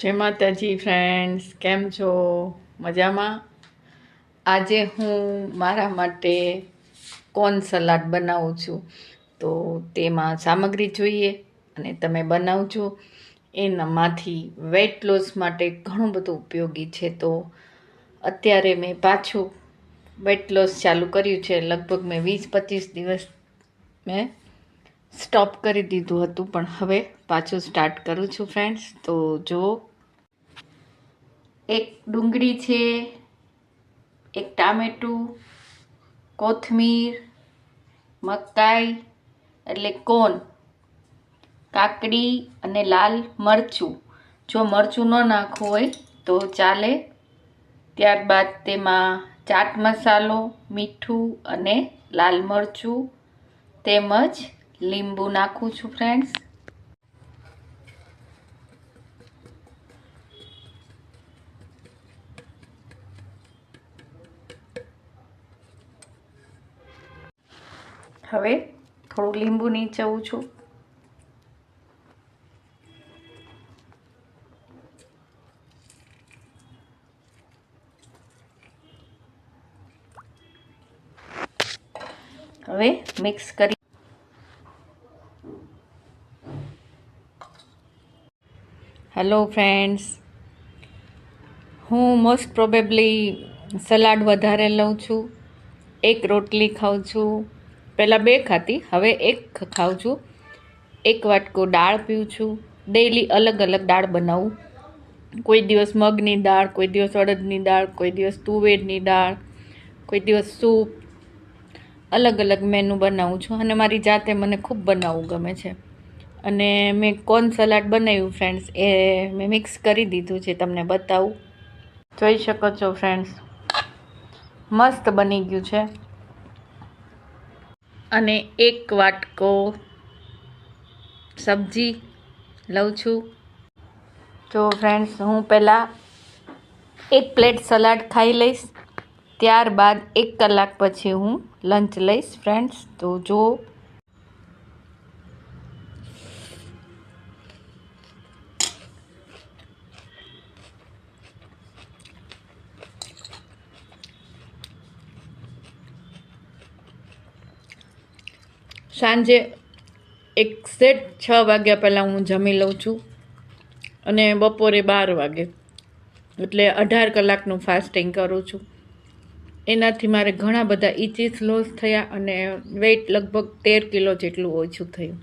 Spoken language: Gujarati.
જય માતાજી ફ્રેન્ડ્સ કેમ છો? મજામાં? આજે હું મારા માટે કોર્ન સલાડ બનાવું છું. તો તેમાં સામગ્રી જોઈએ અને તમે બનાવજો. એનામાંથી વેટ લોસ માટે ઘણું બધું ઉપયોગી છે. તો અત્યારે મેં પાછું વેટ લોસ ચાલુ કર્યું છે. લગભગ મેં વીસ પચીસ દિવસ મેં સ્ટોપ કરી દીધું હતું, પણ હવે પાછું સ્ટાર્ટ કરું છું ફ્રેન્ડ્સ તો જો એક ડુંગળી છે, એક ટામેટું, કોથમીર, મકાઈ, એટલે કોન, કાકડી અને લાલ મરચું. જો મરચું ન નાખવું હોય, તો ચાલે. ત્યારબાદ તેમાં ચાટ મસાલો, મીઠું અને લાલ મરચું તેમજ લીંબુ નાખું છું ફ્રેન્ડ્સ હવે થોડું લીંબુ નીચવું છું. હવે મિક્સ કરી હેલો ફ્રેન્ડ્સ હું મોસ્ટ પ્રોબેબલી સલાડ વધારે લઉં છું. એક રોટલી ખાઉં છું. પહેલાં બે ખાતી, હવે એક ખાઉં છું. એક વાટકો દાળ પીઉં છું. ડેઈલી અલગ અલગ દાળ બનાવું. કોઈ દિવસ મગની દાળ, કોઈ દિવસ અડદની દાળ, કોઈ દિવસ તુવેરની દાળ, કોઈ દિવસ સૂપ. અલગ અલગ મેનુ બનાવું છું અને મારી જાતે મને ખૂબ બનાવવું ગમે છે. અને મેં કોર્ન સલાડ બનાવ્યું ફ્રેન્ડ્સ એ મેં મિક્સ કરી દીધું છે, તમને બતાવું. જોઈ શકો છો ફ્રેન્ડ્સ મસ્ત બની ગયું છે. અને એક વાટકો સબ્જી લઉં છું. તો ફ્રેન્ડ્સ હું પહેલાં એક પ્લેટ સલાડ ખાઈ લઈશ, ત્યારબાદ એક કલાક પછી હું લંચ લઈશ ફ્રેન્ડ્સ તો જો સાંજે એક સેટ છ વાગ્યા પહેલાં હું જમી લઉં છું અને બપોરે બાર વાગે. એટલે અઢાર કલાકનું ફાસ્ટિંગ કરું છું. એનાથી મારે ઘણા બધા ઇચીસ લોસ થયા અને વેઇટ લગભગ તેર કિલો જેટલું ઓછું થયું.